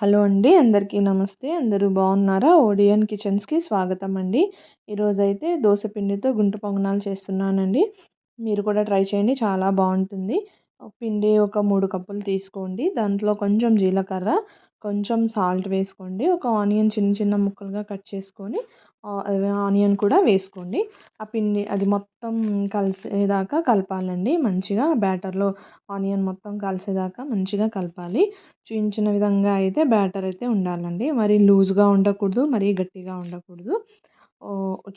Hello అండి. అందరికీ నమస్తే. అందరూ బాగున్నారా? ఓడియన్ కిచెన్స్కి స్వాగతం అండి ఈరోజైతే దోశ పిండితో గుంట పొంగనాలు చేస్తున్నానండి. మీరు కూడా ట్రై చేయండి. చాలా బాగుంటుంది. పిండి ఒక మూడు కప్పులు తీసుకోండి. దాంట్లో కొంచెం జీలకర్ర కొంచెం సాల్ట్ వేసుకోండి. ఒక ఆనియన్ చిన్న చిన్న ముక్కలుగా కట్ చేసుకొని ఆనియన్ కూడా వేసుకోండి. ఆ పిండి అది మొత్తం కలిసేదాకా కలపాలండి. మంచిగా బ్యాటర్లో ఆనియన్ మొత్తం కలిసేదాకా మంచిగా కలపాలి. చూపించిన విధంగా అయితే బ్యాటర్ అయితే ఉండాలండి. మరి లూజ్గా ఉండకూడదు మరీ గట్టిగా ఉండకూడదు.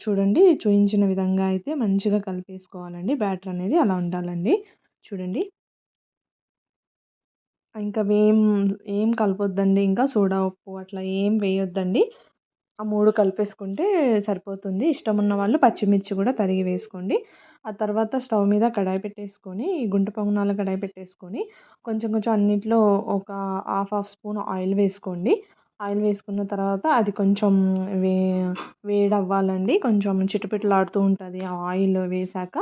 చూడండి చూపించిన విధంగా అయితే మంచిగా కలిపేసుకోవాలండి. బ్యాటర్ అనేది అలా ఉండాలండి. చూడండి. ఇంకా ఏం ఏం కలపొద్దండి. ఇంకా సోడా ఉప్పు అట్లా ఏం వేయొద్దండి. ఆ మూడు కలిపేసుకుంటే సరిపోతుంది. ఇష్టం ఉన్న వాళ్ళు పచ్చిమిర్చి కూడా తరిగి వేసుకోండి. ఆ తర్వాత స్టవ్ మీద కడాయి పెట్టేసుకొని గుంట పొంగనాల కడాయి పెట్టేసుకొని కొంచెం కొంచెం అన్నింటిలో ఒక హాఫ్ హాఫ్ స్పూన్ ఆయిల్ వేసుకోండి. ఆయిల్ వేసుకున్న తర్వాత అది కొంచెం వే వేడి అవ్వాలండి కొంచెం చిటపిటలాడుతూ ఉంటుంది ఆ ఆయిల్ వేసాక.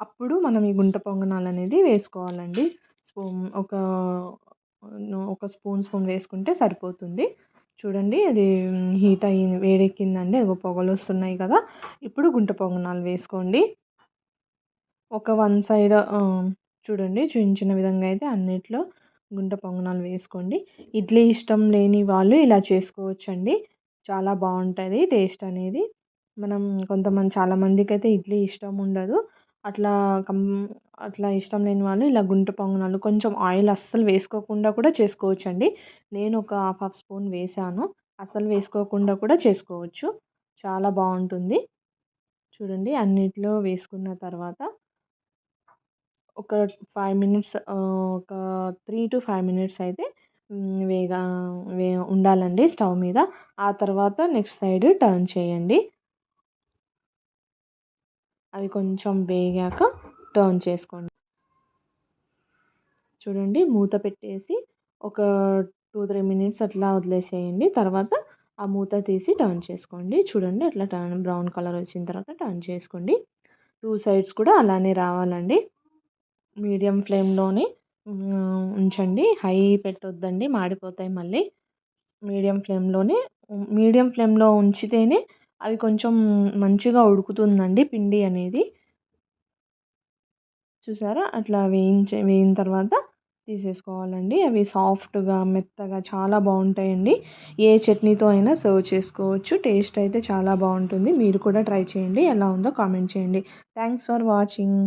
అప్పుడు మనం ఈ గుంట పొంగనాలు అనేది వేసుకోవాలండి. స్పూన్ ఒక ఒక స్పూన్ స్పూన్ వేసుకుంటే సరిపోతుంది. చూడండి అది హీట్ అయ్యింది వేడెక్కిందండి అదిగో పొగలు వస్తున్నాయి కదా ఇప్పుడు గుంట పొంగనాలు వేసుకోండి. ఒక వన్ సైడ్ చూడండి చూపించిన విధంగా అయితే అన్నిట్లో గుంట పొంగనాలు వేసుకోండి. ఇడ్లీ ఇష్టం లేని వాళ్ళు ఇలా చేసుకోవచ్చండి చాలా బాగుంటుంది టేస్ట్ అనేది. మనం కొంతమంది చాలామందికి అయితే ఇడ్లీ ఇష్టం ఉండదు. అట్లా కం అట్లా ఇష్టం లేని వాళ్ళు ఇలా గుంట పొంగనాలు కొంచెం ఆయిల్ అస్సలు వేసుకోకుండా కూడా చేసుకోవచ్చండి. నేను ఒక హాఫ్ హాఫ్ స్పూన్ వేసాను. అస్సలు వేసుకోకుండా కూడా చేసుకోవచ్చు. చాలా బాగుంటుంది. చూడండి అన్నిట్లో వేసుకున్న తర్వాత ఒక ఫైవ్ మినిట్స్ ఒక త్రీ టు ఫైవ్ మినిట్స్ అయితే వేగా వే ఉండాలండి స్టవ్ మీద. ఆ తర్వాత నెక్స్ట్ సైడ్ టర్న్ చేయండి. అవి కొంచెం వేగాక టర్న్ చేసుకోండి. చూడండి మూత పెట్టేసి ఒక టూ త్రీ మినిట్స్ అట్లా వదిలేసేయండి. తర్వాత ఆ మూత తీసి టర్న్ చేసుకోండి. చూడండి అట్లా టర్న్ బ్రౌన్ కలర్ వచ్చిన తర్వాత టర్న్ చేసుకోండి. టూ సైడ్స్ కూడా అలానే రావాలండి. మీడియం ఫ్లేమ్లోనే ఉంచండి. హై పెట్టొద్దండి మాడిపోతాయి మళ్ళీ. మీడియం ఫ్లేమ్లోనే మీడియం ఫ్లేమ్లో ఉంచితేనే అవి కొంచెం మంచిగా ఉడుకుతుందండి పిండి అనేది. చూసారా? అట్లా వేయించే వేయిన తర్వాత తీసేసుకోవాలండి. అవి సాఫ్ట్గా మెత్తగా చాలా బాగుంటాయండి. ఏ చట్నీతో అయినా సర్వ్ చేసుకోవచ్చు. టేస్ట్ అయితే చాలా బాగుంటుంది. మీరు కూడా ట్రై చేయండి. ఎలా ఉందో కామెంట్ చేయండి. Thanks for watching.